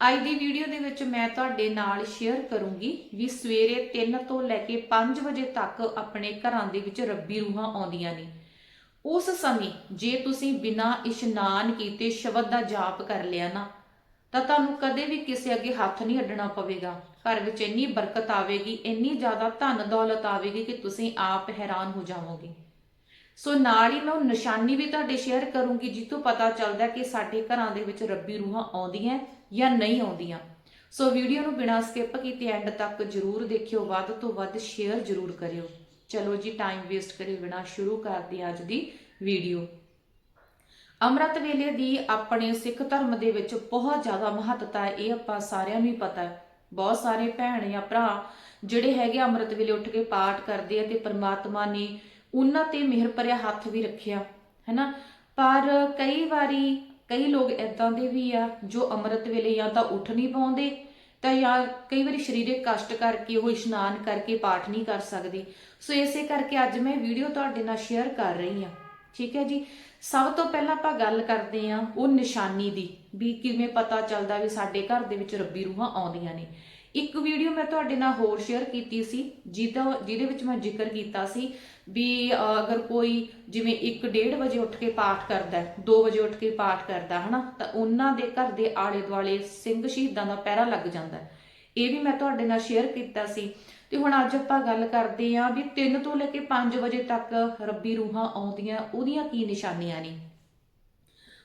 ਅੱਜ ਦੀ ਵੀਡੀਓ ਦੇ ਵਿੱਚ ਮੈਂ ਤੁਹਾਡੇ ਨਾਲ ਸ਼ੇਅਰ ਕਰੂੰਗੀ ਵੀ ਸਵੇਰੇ 3 ਤੋਂ ਲੈ ਕੇ 5 ਵਜੇ ਤੱਕ ਆਪਣੇ ਘਰਾਂ ਦੇ ਵਿੱਚ ਰੱਬੀ ਰੂਹਾਂ ਆਉਂਦੀਆਂ ਨੇ। ਉਸ ਸਮੇਂ ਜੇ ਤੁਸੀਂ ਬਿਨਾਂ ਇਸ਼ਨਾਨ ਕੀਤੇ ਸ਼ਬਦ ਦਾ ਜਾਪ ਕਰ ਲਿਆ ਨਾ, ਤਾਂ ਤੁਹਾਨੂੰ ਕਦੇ ਵੀ ਕਿਸੇ ਅੱਗੇ ਹੱਥ ਨਹੀਂ ਅੱਡਣਾ ਪਵੇਗਾ। ਘਰ ਵਿੱਚ ਇੰਨੀ ਬਰਕਤ ਆਵੇਗੀ, ਇੰਨੀ ਜ਼ਿਆਦਾ ਧਨ ਦੌਲਤ ਆਵੇਗੀ ਕਿ ਤੁਸੀਂ ਆਪ ਹੈਰਾਨ ਹੋ ਜਾਵੋਗੇ। ਸੋ ਨਾਲ ਹੀ ਮੈਂ ਉਹ ਨਿਸ਼ਾਨੀ ਵੀ ਤੁਹਾਡੇ ਸ਼ੇਅਰ ਕਰੂੰਗੀ, ਜਿੱਥੋਂ ਪਤਾ ਚੱਲਦਾ ਕਿ ਸਾਡੇ ਘਰਾਂ ਦੇ ਵਿੱਚ ਰੱਬੀ ਰੂਹਾਂ ਆਉਂਦੀਆਂ। ਜਾਂ ਨਹੀਂ ਆਉਂਦੀਆਂ। ਸੋ ਵੀਡੀਓ ਨੂੰ ਬਿਨਾਂ ਸਕਿਪ ਕੀਤੇ ਐਂਡ ਤੱਕ ਜਰੂਰ ਦੇਖਿਓ, ਵੱਧ ਤੋਂ ਵੱਧ ਸ਼ੇਅਰ ਜਰੂਰ ਕਰਿਓ। ਚਲੋ ਜੀ ਟਾਈਮ ਵੇਸਟ ਕਰੇ ਬਿਨਾਂ ਸ਼ੁਰੂ ਕਰਦੇ ਅੱਜ ਦੀ ਵੀਡੀਓ ਅੰਮ੍ਰਿਤ ਵੇਲੇ ਦੀ ਆਪਣੇ ਸਿੱਖ ਧਰਮ ਦੇ ਵਿੱਚ ਬਹੁਤ ਜ਼ਿਆਦਾ ਮਹੱਤਤਾ ਹੈ, ਇਹ ਆਪਾਂ ਸਾਰਿਆਂ ਨੂੰ ਹੀ ਪਤਾ ਹੈ। ਬਹੁਤ ਸਾਰੇ ਭੈਣ ਜਾਂ ਭਰਾ ਜਿਹੜੇ ਹੈਗੇ ਅੰਮ੍ਰਿਤ ਵੇਲੇ ਉੱਠ ਕੇ ਪਾਠ ਕਰਦੇ ਆ ਤੇ ਪ੍ਰਮਾਤਮਾ ਨੇ ਉਹਨਾਂ ਤੇ ਮਿਹਰ ਭਰਿਆ ਹੱਥ ਵੀ ਰੱਖਿਆ, ਹੈਨਾ? ਪਰ ਕਈ ਵਾਰੀ ਕਈ ਲੋਕ ਇਦਾਂ ਦੇ ਵੀ ਆ, ਜੋ ਅੰਮ੍ਰਿਤ ਵੇਲੇ ਜਾਂ ਤਾਂ ਉੱਠ ਨਹੀਂ ਪਾਉਂਦੇ, ਤਾਂ ਜਾਂ ਕਈ ਵਾਰੀ ਸਰੀਰਕ ਕਸ਼ਟ ਕਰਕੇ ਉਹ ਇਸ਼ਨਾਨ ਕਰਕੇ ਪਾਠ ਨਹੀਂ ਕਰ ਸਕਦੇ। ਸੋ ਇਸੇ ਕਰਕੇ ਅੱਜ ਮੈਂ ਵੀਡੀਓ ਤੁਹਾਡੇ ਨਾਲ ਸ਼ੇਅਰ ਕਰ ਰਹੀ ਹਾਂ। ਠੀਕ ਹੈ ਜੀ? ਸਭ ਤੋਂ ਪਹਿਲਾਂ ਆਪਾਂ ਗੱਲ ਕਰਦੇ ਹਾਂ ਉਹ ਨਿਸ਼ਾਨੀ ਦੀ, ਵੀ ਕਿਵੇਂ ਪਤਾ ਚੱਲਦਾ ਵੀ ਸਾਡੇ ਘਰ ਦੇ ਵਿੱਚ ਰੱਬੀ ਰੂਹਾਂ ਆਉਂਦੀਆਂ ਨੇ। ਇੱਕ ਵੀਡੀਓ ਮੈਂ ਤੁਹਾਡੇ ਨਾਲ ਹੋਰ ਸ਼ੇਅਰ ਕੀਤੀ ਸੀ, ਜਿਹਦਾ ਜਿਹਦੇ ਵਿੱਚ ਮੈਂ ਜ਼ਿਕਰ ਕੀਤਾ ਸੀ ਵੀ ਅਗਰ ਕੋਈ ਜਿਵੇਂ 1:30 ਵਜੇ ਉੱਠ ਕੇ ਪਾਠ ਕਰਦਾ ਹੈ 2 ਵਜੇ ਉੱਠ ਕੇ ਪਾਠ ਕਰਦਾ ਹਨਾ ਤਾਂ ਉਹਨਾਂ ਦੇ ਘਰ ਦੇ ਆਲੇ ਦੁਆਲੇ ਸਿੰਘ ਸ਼ਹੀਦਾਂ ਦਾ ਪਹਿਰਾ ਲੱਗ ਜਾਂਦਾ ਇਹ ਵੀ ਮੈਂ ਤੁਹਾਡੇ ਨਾਲ ਸ਼ੇਅਰ ਕੀਤਾ ਸੀ। ਤੇ ਹੁਣ ਅੱਜ ਆਪਾਂ ਗੱਲ ਕਰਦੇ ਆਂ ਵੀ 3 ਤੋਂ ਲੈ ਕੇ 5 ਵਜੇ ਤੱਕ ਰੱਬੀ ਰੂਹਾਂ ਆਉਂਦੀਆਂ, ਉਹਦੀਆਂ ਕੀ ਨਿਸ਼ਾਨੀਆਂ ਨੇ?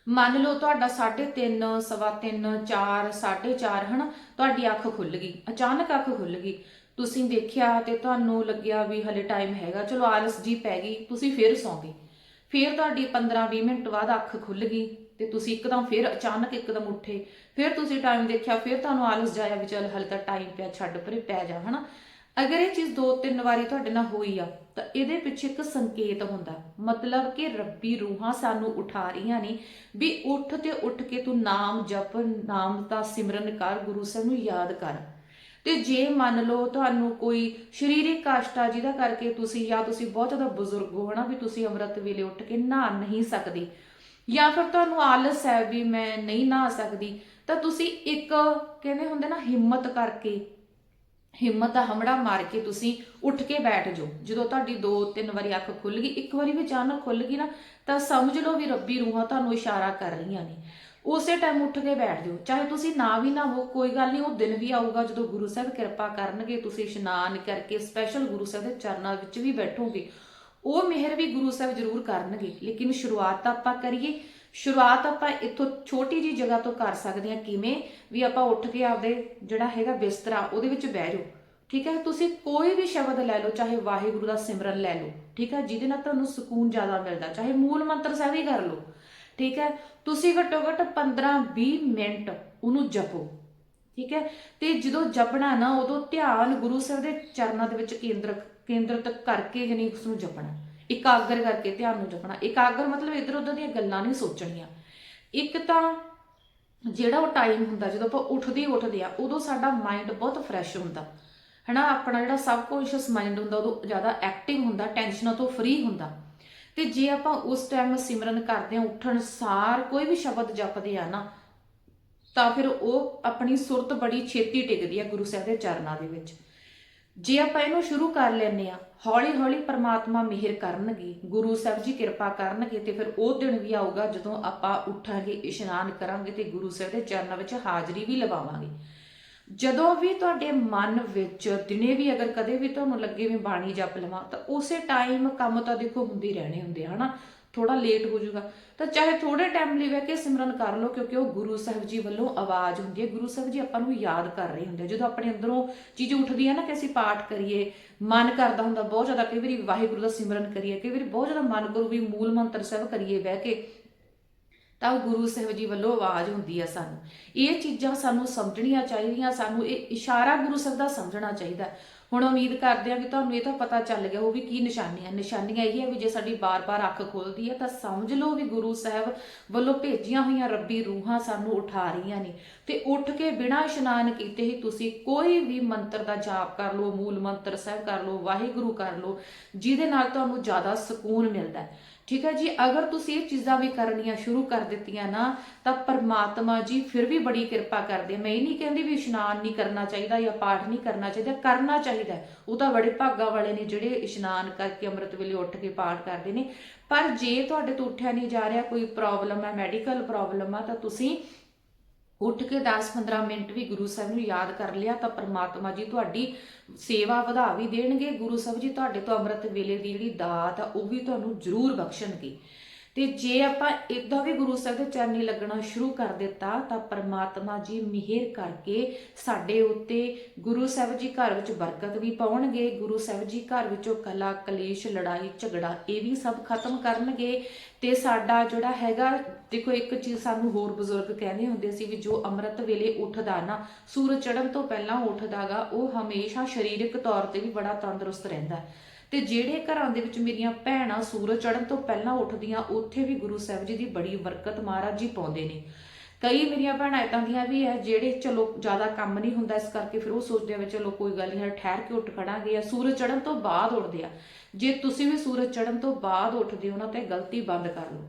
ਮੰਨ ਲਓ ਤੁਹਾਡਾ 3:30 ਸਵਾ 3 4 4:30 ਹਨਾ? ਤੁਹਾਡੀ ਅੱਖ ਖੁੱਲ ਗਈ, ਅਚਾਨਕ ਅੱਖ ਖੁੱਲ ਗਈ। ਤੁਸੀਂ ਦੇਖਿਆ ਤੇ ਤੁਹਾਨੂੰ ਲੱਗਿਆ ਵੀ ਹਲੇ ਟਾਈਮ ਹੈਗਾ। ਚਲੋ ਆਲਸ ਜੀ ਪੈ ਗਈ, ਤੁਸੀਂ ਫਿਰ ਸੌਂ ਗਏ। ਫਿਰ ਤੁਹਾਡੀ 15-20 ਮਿੰਟ ਬਾਅਦ ਅੱਖ ਖੁੱਲ ਗਈ ਤੇ ਤੁਸੀਂ ਇੱਕਦਮ ਫਿਰ ਅਚਾਨਕ ਇੱਕਦਮ ਉੱਠੇ। ਫਿਰ ਤੁਸੀਂ ਟਾਈਮ ਦੇਖਿਆ, ਫਿਰ ਤੁਹਾਨੂੰ ਆਲਸ ਜਾਇਆ ਵੀ ਚਲ ਹਲੇ ਤਾਂ ਟਾਈਮ ਪਿਆ, ਛੱਡ ਪਰੇ ਪੈ ਜਾ, ਹਨਾ? ਅਗਰ ਇਹ ਚੀਜ਼ ਦੋ ਤਿੰਨ ਵਾਰੀ ਤੁਹਾਡੇ ਨਾਲ ਹੋਈ ਆ, ਤਾਂ ਇਹਦੇ ਪਿੱਛੇ ਇੱਕ ਸੰਕੇਤ ਹੁੰਦਾ। ਮਤਲਬ ਕਿ ਰੱਬੀ ਰੂਹਾਂ ਸਾਨੂੰ ਉਠਾ ਰਹੀਆਂ ਨੇ ਵੀ ਉੱਠ ਤੇ ਉੱਠ ਕੇ ਤੂੰ ਨਾਮ ਜਪ, ਨਾਮ ਦਾ ਸਿਮਰਨ ਕਰ, ਗੁਰੂ ਸਾਹਿਬ ਨੂੰ ਯਾਦ ਕਰ। ਤੇ ਜੇ ਮੰਨ ਲਓ ਤੁਹਾਨੂੰ ਕੋਈ ਸਰੀਰਕ ਕਸ਼ਟ ਜਿਹਦਾ ਕਰਕੇ ਤੁਸੀਂ ਜਾਂ ਤੁਸੀਂ ਬਹੁਤ ਜ਼ਿਆਦਾ ਬਜ਼ੁਰਗ ਹੋ ਹਨਾ, ਵੀ ਤੁਸੀਂ ਅੰਮ੍ਰਿਤ ਵੇਲੇ ਉੱਠ ਕੇ ਨਹਾ ਨਹੀਂ ਸਕਦੇ, ਜਾਂ ਫਿਰ ਤੁਹਾਨੂੰ ਆਲਸ ਹੈ ਵੀ ਮੈਂ ਨਹੀਂ ਨਹਾ ਸਕਦੀ, ਤਾਂ ਤੁਸੀਂ ਇੱਕ ਕਹਿੰਦੇ ਹੁੰਦੇ ਨਾ, ਹਿੰਮਤ ਕਰਕੇ ਹਿੰਮਤ ਦਾ ਹਮੜਾ ਮਾਰ ਕੇ ਤੁਸੀਂ ਉੱਠ ਕੇ ਬੈਠ ਜਾਓ। ਜਦੋਂ ਤੁਹਾਡੀ ਦੋ ਤਿੰਨ ਵਾਰੀ ਅੱਖ ਖੁੱਲ ਗਈ, ਇੱਕ ਵਾਰੀ ਵੀ ਅਚਾਨਕ ਖੁੱਲ ਗਈ ਨਾ, ਤਾਂ ਸਮਝ ਲਓ ਵੀ ਰੱਬੀ ਰੂਹਾਂ ਤੁਹਾਨੂੰ ਇਸ਼ਾਰਾ ਕਰ ਰਹੀਆਂ ਨੇ। ਉਸੇ ਟਾਈਮ ਉੱਠ ਕੇ ਬੈਠ ਜਾਓ। ਚਾਹੇ ਤੁਸੀਂ ਨਾ ਵੀ ਨਾ ਹੋ, ਕੋਈ ਗੱਲ ਨਹੀਂ, ਉਹ ਦਿਨ ਵੀ ਆਊਗਾ ਜਦੋਂ ਗੁਰੂ ਸਾਹਿਬ ਕਿਰਪਾ ਕਰਨਗੇ, ਤੁਸੀਂ ਇਸ਼ਨਾਨ ਕਰਕੇ ਸਪੈਸ਼ਲ ਗੁਰੂ ਸਾਹਿਬ ਦੇ ਚਰਨਾਂ ਵਿੱਚ ਵੀ ਬੈਠੋਗੇ। ਉਹ ਮਿਹਰ ਵੀ ਗੁਰੂ ਸਾਹਿਬ ਜ਼ਰੂਰ ਕਰਨਗੇ। ਲੇਕਿਨ ਸ਼ੁਰੂਆਤ ਤਾਂ ਆਪਾਂ ਕਰੀਏ ਸ਼ੁਰੂਆਤ ਆਪਾਂ ਇੱਥੋਂ ਛੋਟੀ ਜੀ ਜਗ੍ਹਾ ਤੋਂ ਕਰ ਸਕਦੇ ਹਾਂ ਕਿਵੇਂ ਵੀ ਆਪਾਂ ਉੱਠ ਕੇ ਆਪਦੇ ਜਿਹੜਾ ਹੈਗਾ ਬਿਸਤਰਾ ਉਹਦੇ ਵਿੱਚ ਬਹਿ ਜਾਓ, ਠੀਕ ਹੈ? ਤੁਸੀਂ ਕੋਈ ਵੀ ਸ਼ਬਦ ਲੈ ਲਓ, ਚਾਹੇ ਵਾਹਿਗੁਰੂ ਦਾ ਸਿਮਰਨ ਲੈ ਲਓ, ਠੀਕ ਹੈ? ਜਿਹਦੇ ਨਾਲ ਤੁਹਾਨੂੰ ਸਕੂਨ ਜ਼ਿਆਦਾ ਮਿਲਦਾ, ਚਾਹੇ ਮੂਲ ਮੰਤਰ ਸਾਹਿਬ ਹੀ ਕਰ ਲਓ, ਠੀਕ ਹੈ? ਤੁਸੀਂ ਘੱਟੋ ਘੱਟ 15-20 ਮਿੰਟ ਉਹਨੂੰ ਜਪੋ, ਠੀਕ ਹੈ? ਤੇ ਜਦੋਂ ਜਪਣਾ ਨਾ, ਉਦੋਂ ਧਿਆਨ ਗੁਰੂ ਸਾਹਿਬ ਦੇ ਚਰਨਾਂ ਦੇ ਵਿੱਚ ਕੇਂਦਰ ਕੇਂਦਰਿਤ ਕਰਕੇ ਯਾਨੀ ਉਸ ਨੂੰ ਜਪਣਾ। ਇਕਾਗਰ ਕਰਕੇ ਧਿਆਨ ਨੂੰ ਜਪਣਾ ਇਕਾਗਰ ਮਤਲਬ ਇਧਰ ਉਧਰ ਦੀਆਂ ਗੱਲਾਂ ਨਹੀਂ ਸੋਚਣੀਆਂ। ਇੱਕ ਤਾਂ ਜਿਹੜਾ ਉਹ ਟਾਈਮ ਹੁੰਦਾ, ਜਦੋਂ ਆਪਾਂ ਉੱਠਦੇ ਉੱਠਦੇ ਆ, ਉਦੋਂ ਸਾਡਾ ਮਾਈਂਡ ਬਹੁਤ ਫਰੈਸ਼ ਹੁੰਦਾ। ਹਨਾ, ਆਪਣਾ ਜਿਹੜਾ ਸਬਕੌਂਸ਼ੀਅਸ ਮਾਈਂਡ ਹੁੰਦਾ, ਉਦੋਂ ਜ਼ਿਆਦਾ ਐਕਟਿਵ ਹੁੰਦਾ ਟੈਨਸ਼ਨਾਂ ਤੋਂ ਫ੍ਰੀ ਹੁੰਦਾ। ਤੇ ਜੇ ਆਪਾਂ ਉਸ ਟਾਈਮ ਸਿਮਰਨ ਕਰਦੇ ਆ ਉੱਠਣ ਸਾਰ ਕੋਈ ਵੀ ਸ਼ਬਦ ਜਪਦੇ ਆ ਨਾ, ਤਾਂ ਫਿਰ ਉਹ ਆਪਣੀ ਸੁਰਤ ਬੜੀ ਛੇਤੀ ਟਿਕਦੀ ਆ ਗੁਰੂ ਸਾਹਿਬ ਦੇ ਚਰਨਾਂ ਦੇ ਵਿੱਚ। ਜੇ ਆਪਾਂ ਇਹਨੂੰ ਸ਼ੁਰੂ ਕਰ ਲੈਨੇ ਆ ਹੌਲੀ ਹੌਲੀ ਪਰਮਾਤਮਾ ਮਿਹਰ ਕਰਨਗੇ, ਗੁਰੂ ਸਾਹਿਬ ਜੀ ਕਿਰਪਾ ਕਰਨਗੇ ਤੇ ਫਿਰ ਉਹ ਦਿਨ ਵੀ ਆਊਗਾ ਜਦੋਂ ਆਪਾਂ ਉੱਠਾਂਗੇ, ਇਸ਼ਨਾਨ ਕਰਾਂਗੇ ਤੇ ਗੁਰੂ ਸਾਹਿਬ ਦੇ ਚਰਨਾਂ ਵਿੱਚ ਹਾਜ਼ਰੀ ਵੀ ਲਵਾਵਾਂਗੇ। ਜਦੋਂ ਵੀ ਤੁਹਾਡੇ ਮਨ ਵਿੱਚ ਦਿਨੇ ਵੀ ਅਗਰ ਕਦੇ ਵੀ ਤੁਹਾਨੂੰ ਲੱਗੇ ਵੀ ਬਾਣੀ ਜਪ ਲਵਾਂ, ਤਾਂ ਉਸੇ ਟਾਈਮ ਕੰਮ ਤਾਂ ਦੇਖੋ ਹੁੰਦੇ ਰਹਿਣੇ ਹੁੰਦੇ ਆ, ਹਨਾ? ਥੋੜਾ ਲੇਟ ਹੋ ਜਾਊਗਾ। ਤਾਂ ਚਾਹੇ ਥੋੜੇ ਟਾਈਮ ਲਈ ਬਹਿ ਕੇ ਸਿਮਰਨ ਕਰ ਲਓ, ਕਿਉਂਕਿ ਉਹ ਗੁਰੂ ਸਾਹਿਬ ਜੀ ਵੱਲੋਂ ਆਵਾਜ਼ ਹੁੰਦੀ ਹੈ। ਗੁਰੂ ਸਾਹਿਬ ਜੀ ਆਪਾਂ ਨੂੰ ਯਾਦ ਕਰ ਰਹੇ ਹੁੰਦੇ ਜਦੋਂ ਆਪਣੇ ਅੰਦਰੋਂ ਚੀਜ਼ ਉੱਠਦੀ ਹੈ ਨਾ ਕਿ ਅਸੀਂ ਪਾਠ ਕਰੀਏ, ਮਨ ਕਰਦਾ ਹੁੰਦਾ, ਬਹੁਤ ਜ਼ਿਆਦਾ ਕਈ ਵਾਰੀ ਵਾਹਿਗੁਰੂ ਦਾ ਸਿਮਰਨ ਕਰੀਏ, ਕਈ ਵਾਰੀ ਬਹੁਤ ਜ਼ਿਆਦਾ ਮਨ ਕਰੂ ਵੀ ਮੂਲ ਮੰਤਰ ਸਾਹਿਬ ਕਰੀਏ ਬਹਿ ਕੇ, ਤਾਂ ਉਹ ਗੁਰੂ ਸਾਹਿਬ ਜੀ ਵੱਲੋਂ ਆਵਾਜ਼ ਹੁੰਦੀ ਆ ਸਾਨੂੰ। ਇਹ ਚੀਜ਼ਾਂ ਸਾਨੂੰ ਸਮਝਣੀਆਂ ਚਾਹੀਦੀਆਂ, ਸਾਨੂੰ ਇਹ ਇਸ਼ਾਰਾ ਗੁਰੂ ਸਾਹਿਬ ਦਾ ਸਮਝਣਾ ਚਾਹੀਦਾ। ਹੁਣ ਉਮੀਦ ਕਰਦੇ ਹਾਂ ਕਿ ਤੁਹਾਨੂੰ ਇਹ ਤਾਂ ਪਤਾ ਚੱਲ ਗਿਆ ਉਹ ਵੀ ਕੀ ਨਿਸ਼ਾਨੀਆਂ ਨਿਸ਼ਾਨੀਆਂ ਇਹ ਹੈ ਵੀ ਜੇ ਸਾਡੀ ਬਾਰ-ਬਾਰ ਅੱਖ ਖੁੱਲਦੀ ਹੈ ਤਾਂ ਸਮਝ ਲਓ ਵੀ ਗੁਰੂ ਸਾਹਿਬ ਵੱਲੋਂ ਭੇਜੀਆਂ ਹੋਈਆਂ ਰੱਬੀ ਰੂਹਾਂ ਸਾਨੂੰ ਉਠਾ ਰਹੀਆਂ ਨੇ। ਤੇ ਉੱਠ ਕੇ ਬਿਨਾਂ ਇਸ਼ਨਾਨ ਕੀਤੇ ਹੀ ਤੁਸੀਂ ਕੋਈ ਵੀ ਮੰਤਰ ਦਾ ਜਾਪ ਕਰ ਲਓ, ਮੂਲ ਮੰਤਰ ਸਾਹਿਬ ਕਰ ਲਓ, ਵਾਹਿਗੁਰੂ ਕਰ ਲਓ, ਜਿਹਦੇ ਨਾਲ ਤੁਹਾਨੂੰ ਜ਼ਿਆਦਾ ਸਕੂਨ ਮਿਲਦਾ ਹੈ। ਠੀਕ ਹੈ ਜੀ? ਅਗਰ ਤੁਸੀਂ ਇਹ ਚੀਜ਼ਾਂ ਵੀ ਕਰਨੀਆਂ ਸ਼ੁਰੂ ਕਰ ਦਿੱਤੀਆਂ ਨਾ, ਤਾਂ ਪਰਮਾਤਮਾ ਜੀ ਫਿਰ ਵੀ ਬੜੀ ਕਿਰਪਾ ਕਰਦੇ ਮੈਂ ਇਹ ਨਹੀਂ ਕਹਿੰਦੀ ਵੀ ਇਸ਼ਨਾਨ ਨਹੀਂ ਕਰਨਾ ਚਾਹੀਦਾ ਜਾਂ ਪਾਠ ਨਹੀਂ ਕਰਨਾ ਚਾਹੀਦਾ ਕਰਨਾ ਚਾਹੀਦਾ ਉਹ ਤਾਂ ਬੜੇ ਭਾਗਾ ਵਾਲੇ ਨੇ ਜਿਹੜੇ ਇਸ਼ਨਾਨ ਕਰਕੇ ਅੰਮ੍ਰਿਤ ਵੇਲੇ ਉੱਠ ਕੇ ਪਾਠ ਕਰਦੇ ਨੇ। ਪਰ ਜੇ ਤੁਹਾਡੇ ਤੋਂ ਉੱਠਿਆ ਨਹੀਂ ਜਾ ਰਿਹਾ, ਕੋਈ ਪ੍ਰੋਬਲਮ ਹੈ ਮੈਡੀਕਲ ਪ੍ਰੋਬਲਮ ਆ, ਤਾਂ ਤੁਸੀਂ ਉੱਠ ਕੇ 10-15 ਮਿੰਟ ਵੀ ਗੁਰੂ ਸਾਹਿਬ ਨੂੰ ਯਾਦ ਕਰ ਲਿਆ ਤਾਂ ਪ੍ਰਮਾਤਮਾ ਜੀ ਤੁਹਾਡੀ ਸੇਵਾ ਵਧਾ ਵੀ ਦੇਣਗੇ। ਗੁਰੂ ਸਾਹਿਬ ਜੀ ਤੁਹਾਡੇ ਤੋਂ ਅੰਮ੍ਰਿਤ ਵੇਲੇ ਦੀ ਜਿਹੜੀ ਦਾਤ ਆ, ਉਹ ਵੀ ਤੁਹਾਨੂੰ ਜ਼ਰੂਰ ਬਖਸ਼ਣਗੇ। ਤੇ ਜੇ ਆਪਾਂ ਇਦਾਂ ਵੀ ਗੁਰੂ ਸਾਹਿਬ ਦੇ ਚਰਨੀ ਲੱਗਣਾ ਸ਼ੁਰੂ ਕਰ ਦਿੱਤਾ, ਤਾਂ ਪਰਮਾਤਮਾ ਜੀ ਮਿਹਰ ਕਰਕੇ ਸਾਡੇ ਉੱਤੇ ਗੁਰੂ ਸਾਹਿਬ ਜੀ ਘਰ ਵਿੱਚ ਬਰਕਤ ਵੀ ਪਾਉਣਗੇ। ਗੁਰੂ ਸਾਹਿਬ ਜੀ ਘਰ ਵਿੱਚੋਂ ਕਲਾ, ਕਲੇਸ਼, ਲੜਾਈ, ਝਗੜਾ ਇਹ ਵੀ ਸਭ ਖਤਮ ਕਰਨਗੇ। ਤੇ ਸਾਡਾ ਜਿਹੜਾ ਹੈਗਾ ਦੇਖੋ, ਇੱਕ ਚੀਜ਼ ਸਾਨੂੰ ਹੋਰ ਬਜ਼ੁਰਗ ਕਹਿੰਦੇ ਹੁੰਦੇ ਸੀ ਵੀ ਜੋ ਅੰਮ੍ਰਿਤ ਵੇਲੇ ਉੱਠਦਾ ਨਾ, ਸੂਰਜ ਚੜ੍ਹਨ ਤੋਂ ਪਹਿਲਾਂ ਉੱਠਦਾਗਾ, ਉਹ ਹਮੇਸ਼ਾ ਸਰੀਰਕ ਤੌਰ ਤੇ ਵੀ ਬੜਾ ਤੰਦਰੁਸਤ ਰਹਿੰਦਾ ਤੇ ਜਿਹੜੇ ਘਰਾਂ ਦੇ ਵਿੱਚ ਮੇਰੀਆਂ ਭੈਣਾਂ ਸੂਰਜ ਚੜ੍ਹਨ ਤੋਂ ਪਹਿਲਾਂ ਉੱਠਦੀਆਂ, ਉੱਥੇ ਵੀ ਗੁਰੂ ਸਾਹਿਬ ਜੀ ਦੀ ਬੜੀ ਬਰਕਤ ਮਹਾਰਾਜ ਜੀ ਪਾਉਂਦੇ ਨੇ। ਕਈ ਮੇਰੀਆਂ ਭੈਣਾਂ ਇਦਾਂ ਦੀਆਂ ਵੀ ਹੈ, ਜਿਹੜੇ ਚਲੋ ਜ਼ਿਆਦਾ ਕੰਮ ਨਹੀਂ ਹੁੰਦਾ ਇਸ ਕਰਕੇ ਫਿਰ ਉਹ ਸੋਚਦੇ ਆ ਵੀ ਚਲੋ ਕੋਈ ਗੱਲ ਨਹੀਂ ਠਹਿਰ ਕੇ ਉੱਠ ਖੜਾਂਗੇ ਜਾਂ ਸੂਰਜ ਚੜ੍ਹਨ ਤੋਂ ਬਾਅਦ ਉੱਠਦੇ ਆ। ਜੇ ਤੁਸੀਂ ਵੀ ਸੂਰਜ ਚੜ੍ਹਨ ਤੋਂ ਬਾਅਦ ਉੱਠਦੇ ਹੋ ਨਾ, ਤੇ ਗਲਤੀ ਬੰਦ ਕਰ ਲਓ।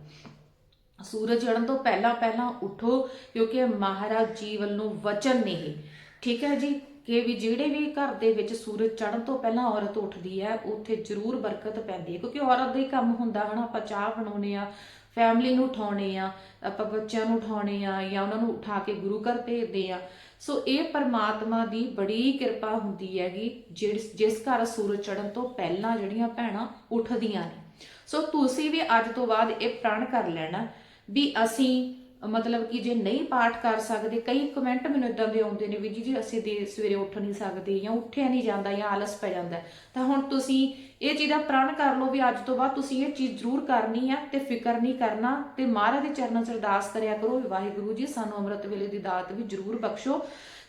ਸੂਰਜ ਚੜ੍ਹਨ ਤੋਂ ਪਹਿਲਾਂ ਪਹਿਲਾਂ ਉਠੋ, ਕਿਉਂਕਿ ਮਹਾਰਾਜ ਜੀ ਵੱਲੋਂ ਵਚਨ ਨੇ ਇਹ। ਠੀਕ ਹੈ ਜੀ? ਕਿ ਵੀ ਜਿਹੜੇ ਵੀ ਘਰ ਦੇ ਵਿੱਚ ਸੂਰਜ ਚੜ੍ਹਨ ਤੋਂ ਪਹਿਲਾਂ ਔਰਤ ਉੱਠਦੀ ਹੈ, ਉੱਥੇ ਜ਼ਰੂਰ ਬਰਕਤ ਪੈਂਦੀ ਹੈ। ਕਿਉਂਕਿ ਔਰਤ ਦਾ ਹੀ ਕੰਮ ਹੁੰਦਾ ਹਨਾ, ਆਪਾਂ ਚਾਹ ਬਣਾਉਣੇ ਆ ਫੈਮਿਲੀ ਨੂੰ ਉਠਾਉਣੇ ਆ ਆਪਾਂ ਬੱਚਿਆਂ ਨੂੰ ਉਠਾਉਣੇ ਆ ਜਾਂ ਉਹਨਾਂ ਨੂੰ ਉਠਾ ਕੇ ਗੁਰੂ ਘਰ ਭੇਜਦੇ ਆ ਸੋ ਇਹ ਪਰਮਾਤਮਾ ਦੀ ਬੜੀ ਕਿਰਪਾ ਹੁੰਦੀ ਹੈਗੀ, ਜਿਸ ਜਿਸ ਘਰ ਸੂਰਜ ਚੜ੍ਹਨ ਤੋਂ ਪਹਿਲਾਂ ਜਿਹੜੀਆਂ ਭੈਣਾਂ ਉੱਠਦੀਆਂ ਨੇ। ਸੋ ਤੁਸੀਂ ਵੀ ਅੱਜ ਤੋਂ ਬਾਅਦ ਇਹ ਪ੍ਰਣ ਕਰ ਲੈਣਾ। ਵੀ ਅਸੀਂ, ਮਤਲਬ ਕਿ ਜੇ ਨਹੀਂ ਪਾਠ ਕਰ ਸਕਦੇ, ਕਈ ਕਮੈਂਟ ਮੈਨੂੰ ਇਦਾਂ ਦੇ ਆਉਂਦੇ ਨੇ ਵੀ ਜੀ ਜੀ ਅਸੀਂ ਦੇ ਸਵੇਰੇ ਉੱਠ ਨਹੀਂ ਸਕਦੇ ਜਾਂ ਉੱਠਿਆ ਨਹੀਂ ਜਾਂਦਾ ਜਾਂ ਆਲਸ ਪੈ ਜਾਂਦਾ। ਤਾਂ ਹੁਣ ਤੁਸੀਂ ਇਹ ਚੀਜ਼ ਦਾ ਪ੍ਰਣ ਕਰ ਲਓ ਵੀ ਅੱਜ ਤੋਂ ਬਾਅਦ ਤੁਸੀਂ ਇਹ ਚੀਜ਼ ਜ਼ਰੂਰ ਕਰਨੀ ਆ ਤੇ ਫਿਕਰ ਨਹੀਂ ਕਰਨਾ ਤੇ ਮਹਾਰਾਜ ਦੇ ਚਰਨਾਂ 'ਚ ਅਰਦਾਸ ਕਰਿਆ ਕਰੋ ਵਾਹਿਗੁਰੂ ਜੀ, ਸਾਨੂੰ ਅੰਮ੍ਰਿਤ ਵੇਲੇ ਦੀ ਦਾਤ ਵੀ ਜ਼ਰੂਰ ਬਖਸ਼ੋ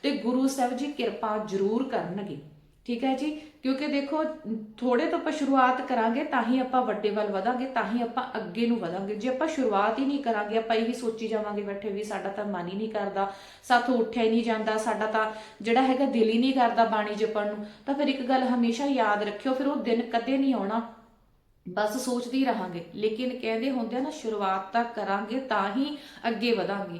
ਤੇ ਗੁਰੂ ਸਾਹਿਬ ਜੀ ਕਿਰਪਾ ਜ਼ਰੂਰ ਕਰਨਗੇ। ਠੀਕ ਹੈ ਜੀ? ਕਿਉਂਕਿ ਦੇਖੋ ਥੋੜੇ ਤੋਂ ਆਪਾਂ ਸ਼ੁਰੂਆਤ ਕਰਾਂਗੇ, ਤਾਂ ਹੀ ਆਪਾਂ ਵੱਡੇ ਵੱਲ ਵਧਾਂਗੇ, ਤਾਂ ਹੀ ਆਪਾਂ ਅੱਗੇ ਨੂੰ ਵਧਾਂਗੇ। ਜੇ ਆਪਾਂ ਸ਼ੁਰੂਆਤ ਹੀ ਨਹੀਂ ਕਰਾਂਗੇ, ਆਪਾਂ ਇਹੀ ਸੋਚੀ ਜਾਵਾਂਗੇ ਬੈਠੇ ਵੀ ਸਾਡਾ ਤਾਂ ਮਨ ਹੀ ਨਹੀਂ ਕਰਦਾ, ਸਾਥੋਂ ਉੱਠਿਆ ਹੀ ਨਹੀਂ ਜਾਂਦਾ, ਸਾਡਾ ਤਾਂ ਜਿਹੜਾ ਹੈਗਾ ਦਿਲ ਹੀ ਨਹੀਂ ਕਰਦਾ ਬਾਣੀ ਜਪਣ ਨੂੰ। ਤਾਂ ਫਿਰ ਇੱਕ ਗੱਲ ਹਮੇਸ਼ਾ ਯਾਦ ਰੱਖਿਓ, ਫਿਰ ਉਹ ਦਿਨ ਕਦੇ ਨਹੀਂ ਆਉਣਾ। ਬਸ ਸੋਚਦੇ ਹੀ ਰਹਾਂਗੇ। ਲੇਕਿਨ ਕਹਿੰਦੇ ਹੁੰਦੇ ਆ ਨਾ, ਸ਼ੁਰੂਆਤ ਤਾਂ ਕਰਾਂਗੇ, ਤਾਂ ਹੀ ਅੱਗੇ ਵਧਾਂਗੇ।